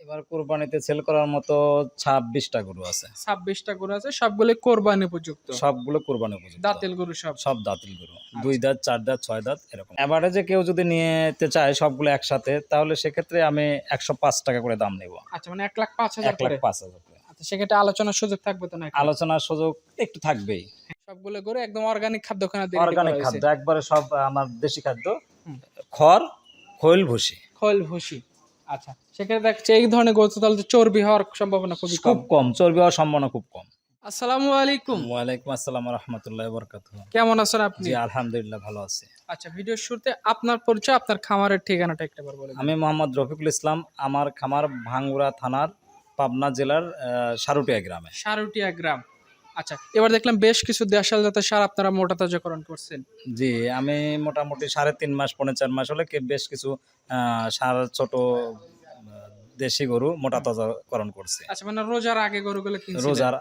এবার কোরবানিতে সেল করার মতো ছাব্বিশটা গরু আছে। ছাব্বিশটা গরু আছে সবগুলো কোরবানি উপযুক্ত? সবগুলো কোরবানি উপযুক্ত। দাঁতেল গরু সব? সব দাঁতিল গরু। দুই দাঁত চার দাঁত ছয় দাঁত এরকম। এবারে কেউ যদি নিতে চায় সবগুলো একসাথে তাহলে সেক্ষেত্রে আমি একশো পাঁচ টাকা করে দাম নেব। আচ্ছা মানে এক লাখ পাঁচ হাজার এক লাখ পাঁচ হাজার আচ্ছা সেক্ষেত্রে আলোচনার সুযোগ থাকবে তো না আলোচনার সুযোগ একটু থাকবেই। সবগুলো গরু একদম অর্গানিক খাদ্য অর্গানিক খাদ্য একবারে সব আমার দেশি খাদ্য। খড় খৈল ভুসি। খোল ভুসি। আচ্ছা সেক্ষেত্রে দেখছে এই ধরনের তাহলে চর্বি হওয়ার সম্ভাবনা খুবই খুব কম। চর্বি হওয়ার সম্ভাবনা খুব কম। আসসালামু আলাইকুম। ওয়ালাইকুম আসসালাম রহমতুল্লাহ বরকাত কেমন আছেন আপনি? আলহামদুলিল্লাহ ভালো আছি। আচ্ছা ভিডিওর শুরুতে আপনার পরিচয় আপনার খামারের ঠিকানাটা একটাবার বলে আমি মোহাম্মদ রফিকুল ইসলাম আমার খামার ভাঙ্গুড়া থানার পাবনা জেলার সারুটিয়া গ্রামে। সারুটিয়া গ্রাম। আচ্ছা এবার দেখলাম বেশ কিছু দেশাল জাতের সার আপনারা মোটা তাজাকরণ করছেন। জি, আমি মোটামুটি সাড়ে তিন মাস পনেরো চার মাস হলে বেশ কিছু সার ছোট দেশি গরু মোটা তাজাকরণ করছে। আচ্ছা মানে রোজার আগে গরুগুলো কিনছিলেন? রোজার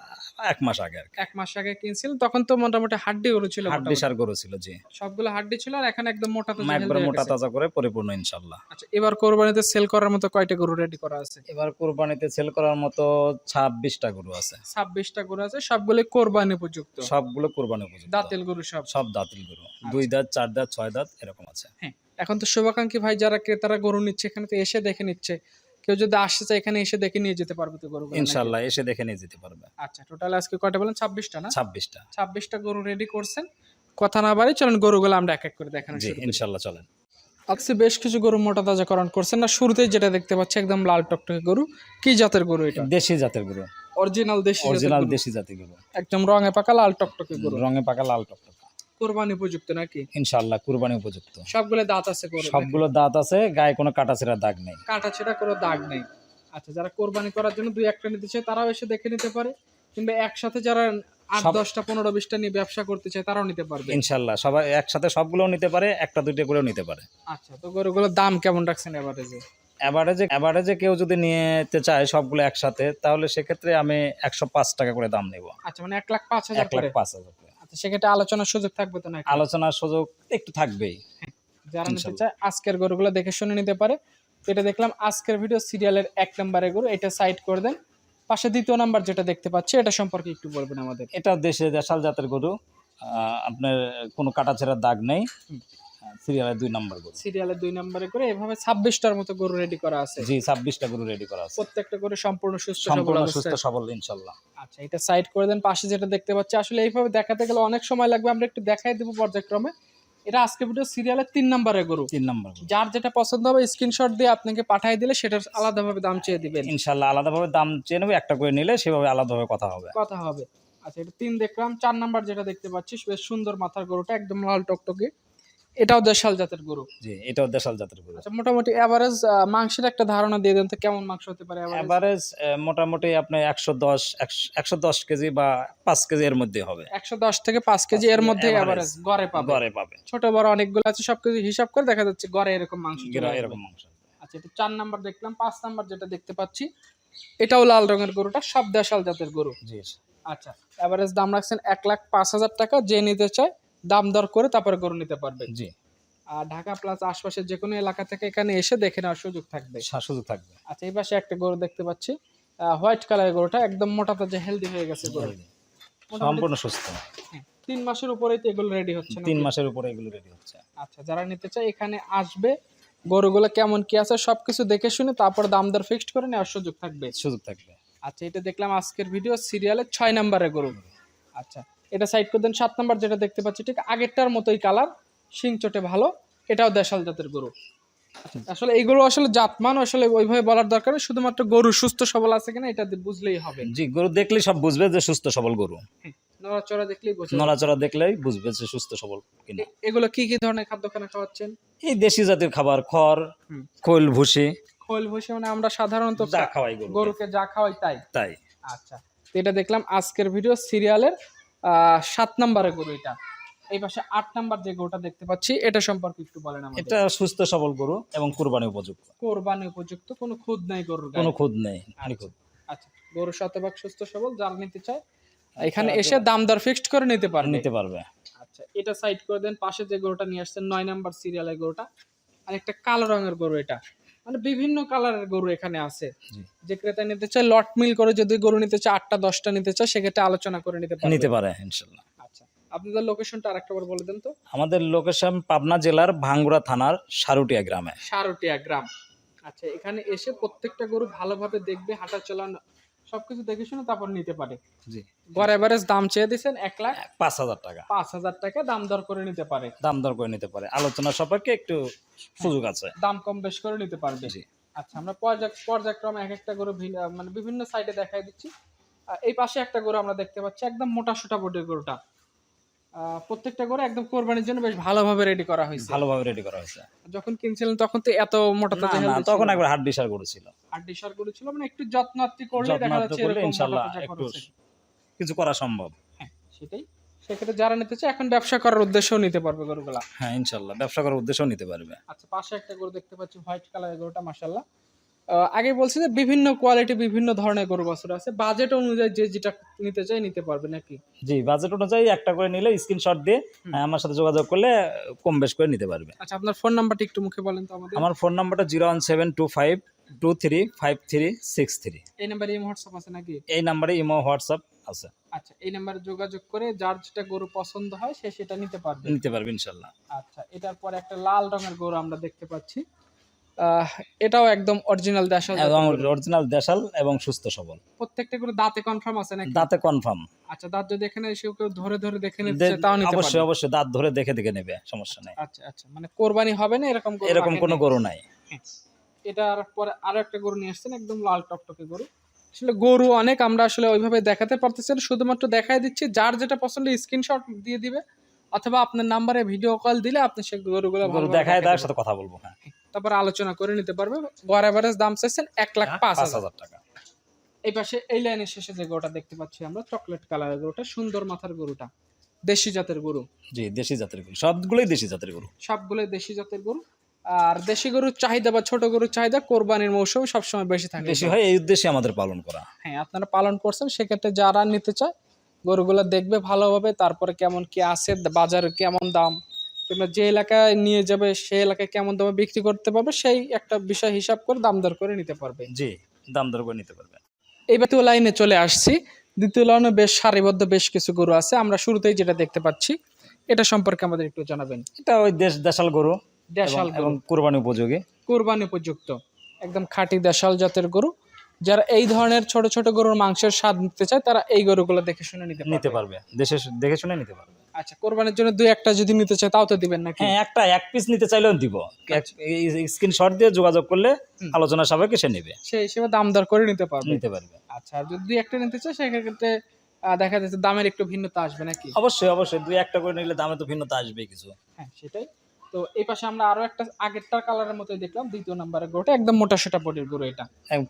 এক মাস আগে আর এক মাস আগে কিনছিলেন? তখন তো মোটামুটি হাড্ডি গরু ছিল হাড্ডি সার গরু ছিল জি। সবগুলো হাড্ডি ছিল আর এখন একদম মোটা তাজা একবার মোটা তাজা করে পরিপূর্ণ ইনশাল্লাহ। আচ্ছা এবার কোরবানিতে সেল করার মতো কয়টা গরু রেডি করা আছে? এবার কোরবানিতে সেল করার মতো ছাব্বিশটা গরু আছে। ছাব্বিশটা গরু আছে সবগুলো কোরবানি উপযুক্ত? সবগুলো কোরবানি উপযুক্ত। দাঁতেল গরু সব? সব দাঁতিল গরু। দুই দাঁত চার দাঁত ছয় দাঁত এরকম আছে। হ্যাঁ এখন তো শুভাকাঙ্ক্ষী ভাই যারা ক্রেতারা গরু নিচ্ছে এখানে তো এসে দেখে নিচ্ছে। কেউ যদি আসতে চায় এখানে এসে দেখে নিয়ে যেতে পারবে তো গরু ইনশাল্লাহ এসে দেখে নিয়ে যেতে পারবে। আচ্ছা টোটাল আজকে কয়টা বলেন? ছাব্বিশটা না? ছাব্বিশটা। ছাব্বিশটা গরু রেডি করছেন। কথা না বাড়ি চলেন গরুগুলো আমরা এক এক করে দেখানো জি শুরু করি। ইনশাল্লাহ চলেন। আজকে বেশ কিছু গরু মোটা তাজাকরণ করছেন। না শুরুতেই যেটা দেখতে পাচ্ছি একদম লাল টকটকে গরু। কি জাতের গরু এটা? দেশি জাতের গরু। অরিজিনাল দেশি অরিজিনাল দেশি জাতের গরু। একদম রঙে পাকা লাল টকটকে গরু। রঙে পাকা লাল টকটক। কোরবানি উপযুক্ত নাকি? ইনশাল্লাহ কুরবানি উপযুক্ত। সবগুলো দাঁত আছে সবগুলো দাঁত আছে গায়ে কোনো কাটাছেরা দাগ নেই। কাটা ছেঁড়া কোনো দাগ নেই। আচ্ছা যারা কোরবানি করার জন্য দুই একটা নিতে চায় তারাও এসে দেখে নিতে পারে। কিংবা একসাথে যারা আট দশটা পনেরো বিশটা নিয়ে ব্যবসা করতে চায় তারাও নিতে পারবে। ইনশাল্লাহ সবাই একসাথে সবগুলোও নিতে পারে একটা দুইটা করেও নিতে পারে। আচ্ছা তো গরুগুলোর দাম কেমন রাখছেন এভারেজে এবারে এবারে কেউ যদি নিতে চায় সবগুলো একসাথে তাহলে সেক্ষেত্রে আমি একশো পাঁচ টাকা করে দাম নেব। আচ্ছা মানে এক লাখ পাঁচ হাজার এক লাখ পাঁচ হাজার সেক্ষেত্রে আলোচনার সুযোগ থাকবে তো না আলোচনার সুযোগ একটু থাকবেই। যারা নিতে চায় আজকের গরুগুলো দেখে শুনে নিতে পারে। এটা দেখলাম আজকের ভিডিও সিরিয়ালের এক নম্বরের গরু এটা সাইড করে দেন। পাশে দ্বিতীয় নাম্বার যেটা দেখতে পাচ্ছি এটা সম্পর্কে একটু বলবেন আমাদের। এটা দেশে দেশাল জাতের গরু। আহ, আপনার কোনো কাটাছেড়ার দাগ নেই। সিরিয়ালের দুই নম্বর গরু। সিরিয়ালের দুই নম্বরে করে এভাবে ছাব্বিশটার মতো গরু রেডি করা আছে। জি ছাব্বিশটা গরু রেডি করা আছে। প্রত্যেকটা গরু সম্পূর্ণ সুস্থ সম্পূর্ণ সুস্থ সবল ইনশাল্লাহ। আচ্ছা এটা সাইড করে দেন পাশে যেটা দেখতে পাচ্ছি আসলে এইভাবে দেখাতে গেলে অনেক সময় লাগবে আমরা একটু দেখাই দেবো পর্যায়ক্রমে। এটা আজকে ভিডিও সিরিয়ালের তিন গরু। তিন নম্বর যার যেটা পছন্দ হবে স্ক্রিনশট দিয়ে আপনাকে পাঠিয়ে দিলে সেটার আলাদাভাবে দাম চেয়ে দিবেন। ইনশাল্লাহ আলাদাভাবে দাম চেয়ে নেবে একটা করে নিলে সেভাবে আলাদাভাবে কথা হবে। কথা হবে। আচ্ছা এটা তিন দেখলাম চার নাম্বার যেটা দেখতে পাচ্ছি বেশ সুন্দর মাথার গরুটা একদম লাল টকটকে। এটাও দেশাল জাতের গরু। জি এটাও দেশাল জাতের গরু। আচ্ছা মোটামুটি এভারেজ মাংসের একটা ধারণা দিয়ে দেন তো কেমন মাংস হতে পারে এভারেজ মোটামুটি আপনার একশো দশ একশো দশ কেজি বা পাঁচ কেজি এর মধ্যে হবে। একশো দশ থেকে পাঁচ কেজি এর মধ্যে এভারেজ গড়ে পাবে। ঘরে পাবে। ছোট বড় অনেকগুলো আছে সবকিছু হিসাব করে দেখা যাচ্ছে গড়ে এরকম মাংস এরকম মাংস আচ্ছা এটা চার নাম্বার দেখলাম পাঁচ নাম্বার যেটা দেখতে পাচ্ছি এটাও লাল রঙের গরুটা সব দেশাল জাতের গরু। জি আচ্ছা এভারেজ দাম রাখছেন এক লাখ পাঁচ হাজার টাকা যে নিতে চায় দাম দর করে তারপরে গরু নিতে পারবে। জি। আর ঢাকা প্লাস আশপাশের যে কোনো এলাকা থেকে এখানে এসে দেখে নেওয়ার সুযোগ থাকবে। সুযোগ থাকবে। আচ্ছা এই পাশে একটা গরু দেখতে পাচ্ছি। হোয়াইট কালারের গরুটা একদম মোটা তাজা হেলদি হয়ে গেছে গরু সম্পূর্ণ সুস্থ। হ্যাঁ, তিন মাসের উপরেই তো এগুলো রেডি হচ্ছে তিন মাসের উপরে এগুলো রেডি হচ্ছে। আচ্ছা যারা নিতে চায় এখানে আসবে। গরুগুলো কেমন কি আছে সবকিছু দেখে শুনে তারপর দাম দর ফিক্সড করে নেওয়ার সুযোগ থাকবে। সুযোগ থাকবে। আচ্ছা এটা দেখলাম আজকের ভিডিও সিরিয়ালের ছয় নাম্বারের গরু। আচ্ছা এটা সাইড করে দেন সাত নাম্বার যেটা দেখতে পাচ্ছি ঠিক আগেরটার মতোই কালার শিং চটে ভালো এটাও দেশাল জাতের গরু। আসলে এইগুলো আসলে জাতমান আসলে ওইভাবে বলার দরকার নেই শুধুমাত্র গরু সুস্থ সবল আছে কিনা এটা বুঝলেই হবে। জি গরু দেখলেই সব বুঝবে যে সুস্থ সবল গরু। নড়াচড়া দেখলেই বোঝা নড়াচড়া দেখলেই বুঝবে যে সুস্থ সবল কিনা। এগুলো কি কি ধরনের খাদ্য খানা খাওয়াচ্ছেন? এই দেশি জাতের খাবার খড় খোল ভুসি। খোল ভুসি মানে আমরা সাধারণত যা খাওয়াই গরু গরুকে যা খাওয়াই তাই? তাই। আচ্ছা এটা দেখলাম আজকের ভিডিও সিরিয়ালের সাত নাম্বারের গরু এটা। এই পাশে আট নাম্বার যে গরুটা দেখতে পাচ্ছি এটা সম্পর্কে একটু বলেন আমাদের। এটা সুস্থ সবল গরু এবং কুরবানি উপযুক্ত। কোরবানি উপযুক্ত কোনো খুদ নাই গরুর গায়ে। কোনো খুদ নেই নিখুঁত। আচ্ছা গরু শতভাগ সুস্থ সবল যারা নিতে চায় এখানে এসে দাম দর ফিক্সড করে নিতে পারবে। নিতে পারবে। আচ্ছা এটা সাইড করে দেন পাশে যে গরুটা নিয়ে আসছেন নয় নাম্বার সিরিয়ালের গরুটা। আর একটা কালো রঙের গরু এটা। মানে বিভিন্ন কালারের গরু এখানে আছে। যে ক্রেতা নিতে চায় লট মিল করে যদি গরু নিতে চায় আটটা দশটা নিতে চায় সেক্ষেত্রে আলোচনা করে নিতে পারে নিতে পারে ইনশাল্লাহ। আচ্ছা আপনাদের লোকেশনটা আরেকটা বার বলে দেন তো। আমাদের লোকেশন পাবনা জেলার ভাঙ্গুড়া থানার সারুটিয়া গ্রামে। সারুটিয়া গ্রাম। আচ্ছা এখানে এসে প্রত্যেকটা গরু ভালোভাবে দেখবে হাঁটা চলানো সবকিছু দেখে শুনে তারপর নিতে পারে। জি। গড় এভারেজ দাম চেয়ে দিয়েছেন এক লাখ পাঁচ হাজার টাকা। পাঁচ হাজার টাকা দাম দর করে নিতে পারে। দাম দর করে নিতে পারে। আলোচনা সম্পর্কে একটু সুযোগ আছে। দাম কম বেশ করে নিতে পারবে। জি। আচ্ছা আমরা পর্যায় পর্যায়ক্রমে এক একটা গরু ভিন্ন- মানে বিভিন্ন সাইডে দেখাই দিচ্ছি। আর এই পাশে একটা গরু আমরা দেখতে পাচ্ছি একদম মোটা সোটা বোটের গরুটা। প্রত্যেকটা গরু একদম কোরবানির জন্য বেশ ভালোভাবে রেডি করা হয়েছে। ভালোভাবে রেডি করা হয়েছে। যখন কিনছিলেন তখন তো এত মোটা তাজা না, তখন একবার হাট ডিসার করেছিল আর ডিসার গরু ছিল মানে একটু যত্নার্থী করলে দেখা যাচ্ছে এরকম ইনশাল্লাহ মোটা একটু কিছু করা সম্ভব। হ্যাঁ সেটাই। সেক্ষেত্রে যারা নিতে চায় এখন ব্যবসা করার উদ্দেশ্যও নিতে পারবে গরুগুলা। হ্যাঁ ইনশাল্লাহ। ব্যবসা করার উদ্দেশ্য নিতে পারবে। আচ্ছা পাশে একটা গরু দেখতে পাচ্ছি হোয়াইট কালারের গরুটা মাসাল্লাহ আগে বলছি যে বিভিন্ন কোয়ালিটি বিভিন্ন ধরনের গরু বছর আছে। বাজেট অনুযায়ী যে যেটা নিতে চাই নিতে পারবে নাকি? জি বাজেট অনুযায়ী একটা করে নিলে স্ক্রিনশট দিয়ে আমার সাথে যোগাযোগ করলে কম বেশ করে নিতে পারবে। আচ্ছা আপনার ফোন নাম্বারটা একটু মুখে বলেন তো আমাদের। আমার ফোন নাম্বারটা zero one seven two five two three five three six three এই নাম্বারে এই হোয়াটসঅ্যাপ আছে নাকি? এই নাম্বারে ইমো হোয়াটসঅ্যাপ আছে। আচ্ছা এই নাম্বারে যোগাযোগ করে যার যেটা গরু পছন্দ হয় সে সেটা নিতে পারবে। নিতে পারবে ইনশাল্লাহ। আচ্ছা এটার পরে একটা লাল রঙের গরু আমরা দেখতে পাচ্ছি। এটাও একদম অরিজিনাল দেশাল এবং। অরিজিনাল দেশাল এবং সুস্থ সবল। প্রত্যেকটা দাঁতে কনফার্ম আছে নাকি? দাঁতে কনফার্ম আচ্ছা দাঁত যদি এখানে এসে কেউ ধরে ধরে দেখে চায়, তাও নিতে অবশ্যই অবশ্যই দাঁত ধরে দেখে দেখে নেবে সমস্যা নেই। আচ্ছা আচ্ছা মানে কোরবানি হবে না এরকম এরকম কোনো গরু নাই। এটার পরে আরও একটা গরু নিয়ে আসছেন একদম লাল টকটকে গরু। আসলে গরু অনেক আমরা আসলে ওইভাবে দেখাতে পারতেছি শুধুমাত্র দেখাই দিচ্ছি যার যেটা পছন্দ স্ক্রিনশট দিয়ে দিবে অথবা আপনার নাম্বারে ভিডিও কল দিলে আপনি সেই গরুগুলো দেখায় তার সাথে কথা বলব হ্যাঁ তারপর আলোচনা করে নিতে পারবে। গড় এভারেজ দাম চাইছেন এক লাখ পাঁচ পাঁচ হাজার। টাকা। এই পাশে এই লাইনের শেষে যে গরুটা দেখতে পাচ্ছি আমরা চকলেট কালারের গরুটা সুন্দর মাথার গরুটা। দেশি জাতের গরু। জি দেশি জাতের গরু। সবগুলোই দেশি জাতের গরু। সবগুলোই দেশি জাতের গরু। আর দেশি গরুর চাহিদা বা ছোট গরুর চাহিদা কোরবানির মৌসুম সবসময় বেশি থাকে। বেশি হয় এই উদ্দেশ্যে আমাদের পালন করা। হ্যাঁ আপনারা পালন করছেন সেক্ষেত্রে যারা নিতে চায় গরুগুলো দেখবে ভালোভাবে তারপরে কেমন কি আছে বাজারে কেমন দাম কিংবা যে এলাকায় নিয়ে যাবে সেই এলাকায় কেমন দামে বিক্রি করতে পারবে সেই একটা বিষয় হিসাব করে দাম দর করে নিতে পারবে। জি দাম দর করে নিতে পারবে। এই দ্বিতীয় লাইনে চলে আসছি। দ্বিতীয় লাইনে বেশ সারিবদ্ধ বেশ কিছু গরু আছে আমরা শুরুতেই যেটা দেখতে পাচ্ছি এটা সম্পর্কে আমাদের একটু জানাবেন। এটা ওই দেশ দেশাল গরু দেশাল এবং কোরবানি উপযোগী। কোরবানি উপযুক্ত একদম খাঁটি দেশাল জাতের গরু। যারা এই ধরনের ছোট ছোট গরুর মাংসের স্বাদ নিতে চায় তারা এই গরুগুলো দেখে শুনে নিতে নিতে পারবে। দেশে দেখে শুনে নিতে পারবে। আচ্ছা কোরবানির জন্য দুই একটা যদি নিতে চায় তাও তো দিবেন নাকি? হ্যাঁ একটা এক পিস নিতে চাইলেও দিব। স্ক্রিনশট দিয়ে যোগাযোগ করলে আলোচনা সাপেক্ষে সে নেবে। সেই হিসেবে দাম দর করে নিতে পারবে। নিতে পারবে। আচ্ছা আর যদি দুই একটা নিতে চায় সেক্ষেত্রে দেখা যাচ্ছে দামের একটু ভিন্নতা আসবে নাকি? অবশ্যই অবশ্যই। দুই একটা করে নিলে দামে তো ভিন্নতা আসবে কিছু। হ্যাঁ সেটাই। তো এই পাশে আমরা আরও একটা আগেরটার কালারের মতো দেখলাম দ্বিতীয় নাম্বারের গরুটা। একদম মোটা সোটা বডির গরু এটা।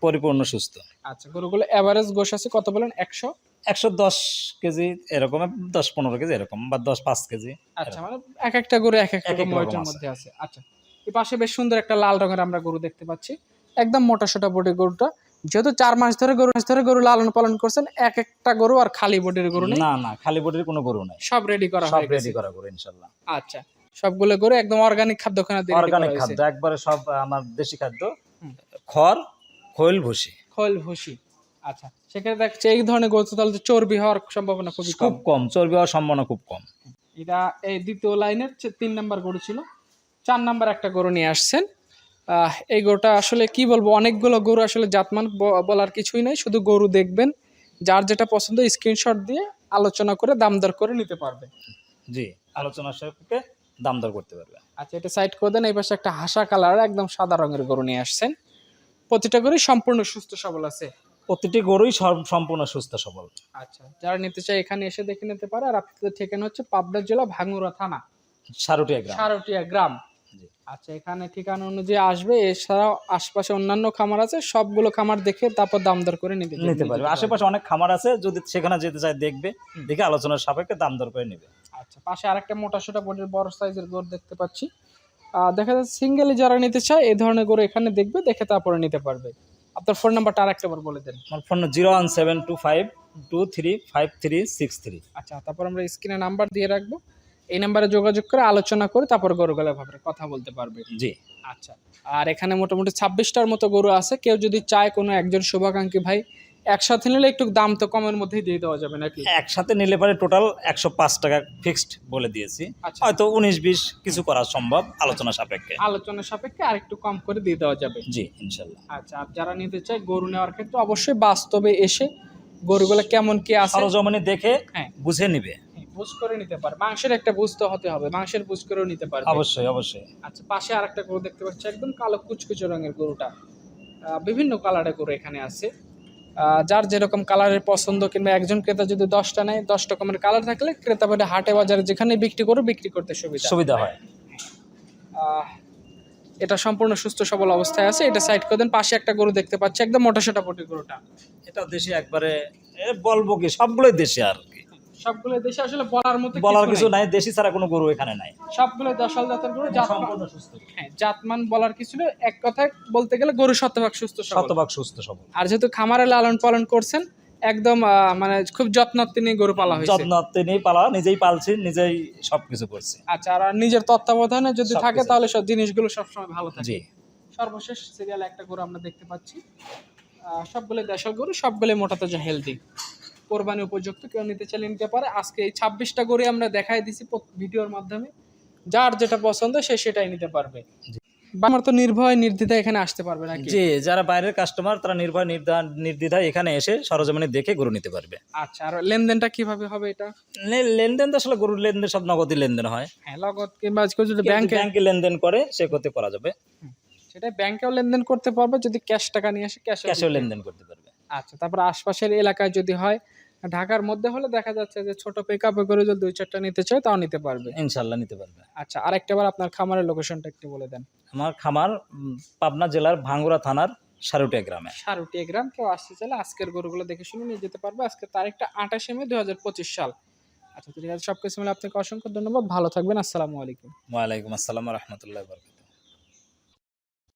পরিপূর্ণ সুস্থ। আচ্ছা গরুগুলো এভারেজ গোশ আছে কত বলেন? একশো? একশো দশ কেজি এরকম দশ পনেরো কেজি এরকম বা দশ পাঁচ কেজি আচ্ছা মানে এক একটা গরু এক এক রকম ওয়েটের। মধ্যে আছে। আচ্ছা এই পাশে বেশ সুন্দর একটা লাল রঙের আমরা গরু দেখতে পাচ্ছি। একদম মোটা সোটা বডির গরুটা। যেহেতু চার মাস ধরে গরু মাস ধরে গরু লালন পালন করছেন এক একটা গরু আর খালি বডির গরু না না খালি বডির কোনো গরু নাই। সব রেডি করা সব রেডি করা গরু ইনশাল্লাহ। আচ্ছা সবগুলো গরু একদম অর্গানিক খাদ্য খানা দিয়ে অর্গানিক খাদ্য একবারে সব আমার দেশি খাদ্য। খড় খৈল ভুসি। খোল ভুসি। আচ্ছা সেখানে দেখছে এই ধরনের গরু তাহলে তো চর্বি হওয়ার সম্ভাবনা খুবই খুব কম। চর্বি হওয়ার সম্ভাবনা খুব কম। এটা এই দ্বিতীয় লাইনের তিন নাম্বার গরু ছিল। চার নাম্বার একটা গরু নিয়ে আসছেন। এই গরুটা আসলে কি বলব অনেকগুলো গরু আসলে জাতমান বলার কিছুই নাই। শুধু গরু দেখবেন যার যেটা পছন্দ স্ক্রিনশট দিয়ে আলোচনা করে দাম দর করে নিতে পারবে। জি আলোচনার সাপেক্ষে দাম দর করতে পারবে। আচ্ছা এটা সাইড করে দেন এই পাশে একটা হাসা কালার একদম সাদা রঙের গরু নিয়ে আসছেন। প্রতিটা গরুই সম্পূর্ণ সুস্থ সবল আছে। প্রতিটি গরুই সম্পূর্ণ সুস্থ সবল। আচ্ছা যারা নিতে চায় এখানে এসে দেখে নিতে পারে। আর আপনাদের ঠিকানা হচ্ছে পাবনা জেলা ভাঙুরা থানা। সারুটিয়া গ্রাম। সারুটিয়া গ্রাম। আচ্ছা এখানে ঠিকানা অনুযায়ী আসবে এছাড়াও আশপাশে অন্যান্য খামার আছে সবগুলো খামার দেখে তারপর দাম দর করে নিতে নিতে পারবে। আশেপাশে অনেক খামার আছে যদি সেখানে যেতে চায় দেখবে দেখে আলোচনার সাপেক্ষে দাম দর করে নেবে। আচ্ছা পাশে আরেকটা মোটা সোটা বডির বড় সাইজের গরু দেখতে পাচ্ছি। দেখা যাচ্ছে সিঙ্গেলি যারা নিতে চায় এই ধরনের গরু এখানে দেখবে দেখে তারপরে নিতে পারবে। আপনার ফোন নাম্বারটা আরেকটা বার বলে দেন। আমার phone zero one seven two five two three five three six three. আচ্ছা তারপর আমরা স্ক্রিনে নাম্বার দিয়ে রাখব। এই নাম্বারে যোগাযোগ করে আলোচনা করে তারপর গরুগুলোর ব্যাপারে কথা বলতে পারবে। জি। আচ্ছা আর এখানে মোটামুটি ছাব্বিশটার মতো গরু আছে কেউ যদি চায় কোনো একজন শুভাকাঙ্ক্ষী ভাই একসাথে নিলে একটু দাম তো কমের মধ্যেই দিয়ে দেওয়া যাবে নাকি? একসাথে নিলে পরে টোটাল একশো পাঁচ টাকা ফিক্সড বলে দিয়েছি। আচ্ছা। হয়তো উনিশ বিশ কিছু করা সম্ভব আলোচনা সাপেক্ষে। আলোচনা সাপেক্ষে আরেকটু কম করে দিয়ে দেওয়া যাবে। জি ইনশাল্লাহ। আচ্ছা আর যারা নিতে চায় গরু নেওয়ার ক্ষেত্রে অবশ্যই বাস্তবে এসে গরুগুলো কেমন কি আছে? সরজমিনে দেখে হ্যাঁ। বুঝে নিবে। বুঝ করে নিতে পারে। মাংসের একটা বুঝ তো হতে হবে মাংসের বুঝ করেও নিতে পারে অবশ্যই অবশ্যই। আচ্ছা পাশে আরেকটা গরু দেখতে পাচ্ছি একদম কালো কুচকুচে রঙের গরুটা। বিভিন্ন কালারের গরু এখানে আছে। যার যেরকম কালারের পছন্দ কিংবা একজন ক্রেতা যদি দশটা নেয় দশ রকমের কালার থাকলে ক্রেতা বলে হাটে বাজারে যেখানে বিক্রি করো বিক্রি করতে সুবিধা। সুবিধা হয়। এটা সম্পূর্ণ সুস্থ সবল অবস্থায় আছে। এটা সাইড করে দেন পাশে একটা গরু দেখতে পাচ্ছি একদম মোটা সোটা পটি গরুটা। এটা দেশে একবারে বলব কি সবগুলোই দেশে আর কি। সবগুলো দেশে আসলে বলার মতো বলার কিছু নাই। দেশি ছাড়া কোনো গরু এখানে নাই। সবগুলো দশাল জাতের গরু সম্পূর্ণ সুস্থ হ্যাঁ জাতমান বলার কিছু নেই। এক কথায় বলতে গেলে গরু শতভাগ সুস্থ শতভাগ সুস্থ সবল। আর যেহেতু খামারে লালন পালন করছেন একদম মানে খুব যত্ন তিনি গরু পালা হয়েছে। নিয়ে পালা নিজেই পালছি নিজেই সবকিছু করছি আচ্ছা আর নিজের তত্ত্বাবধানে যদি থাকে তাহলে সব জিনিসগুলো সবসময় ভালো থাকে। জি। সর্বশেষ সিরিয়ালে একটা গরু আমরা দেখতে পাচ্ছি। সবগুলো দেশাল গরু সবগুলো মোটা তাজা হেলদি কোরবানি উপযুক্ত কেউ নিতে চাইলে নিতে পারে। আজকে এই ছাব্বিশটা গরু আমরা দেখাই দিছি ভিডিওর মাধ্যমে। যার যেটা পছন্দ সে সেটাই নিতে পারবে। আমার তো নির্ভয় নির্দ্বিধা এখানে আসতে পারবে নাকি? জি যারা বাইরের কাস্টমার তারা নির্ভয় নির্দা- নির্দ্বিধায় এখানে এসে সরজমিনে দেখে গরু নিতে পারবে। আচ্ছা আর লেনদেনটা কীভাবে হবে এটা? লেনদেন তো আসলে গরুর লেনদেন সব নগদই লেনদেন হয়। হ্যাঁ লগত কিংবা কেউ যদি ব্যাংকে ব্যাংকে লেনদেন করে সে করতে করা যাবে। সেটা ব্যাংকেও লেনদেন করতে পারবে যদি ক্যাশ টাকা নিয়ে আসে ক্যাশে ক্যাশেও লেনদেন করতে পারবে। আচ্ছা তারপর আশপাশের এলাকায় যদি হয় ঢাকার মধ্যে হলে দেখা যাচ্ছে যে ছোট পিক আপে করে যদি দুই চারটা নিতে চায় তাও নিতে পারবে। ইনশাল্লাহ নিতে পারবে। আচ্ছা আরেকটা বার আপনার খামারের লোকেশনটা একটু বলে দেন। আমার খামার পাবনা জেলার ভাঙ্গুরা থানার সারুটিয়া গ্রামে। সারুটিয়া গ্রাম কেউ আসতে চাইলে আজকের গরুগুলো দেখে শুনে নিয়ে যেতে পারবে। আজকে তারিখটা আঠাশে মে দুই হাজার পঁচিশ সাল। আচ্ছা ঠিক আছে সব কিছু মিলে আপনাকে অসংখ্য ধন্যবাদ। ভালো থাকবেন আসসালামু আলাইকুম। ওয়ালাইকুম আসসালাম রহমতুল্লাহ বরকাত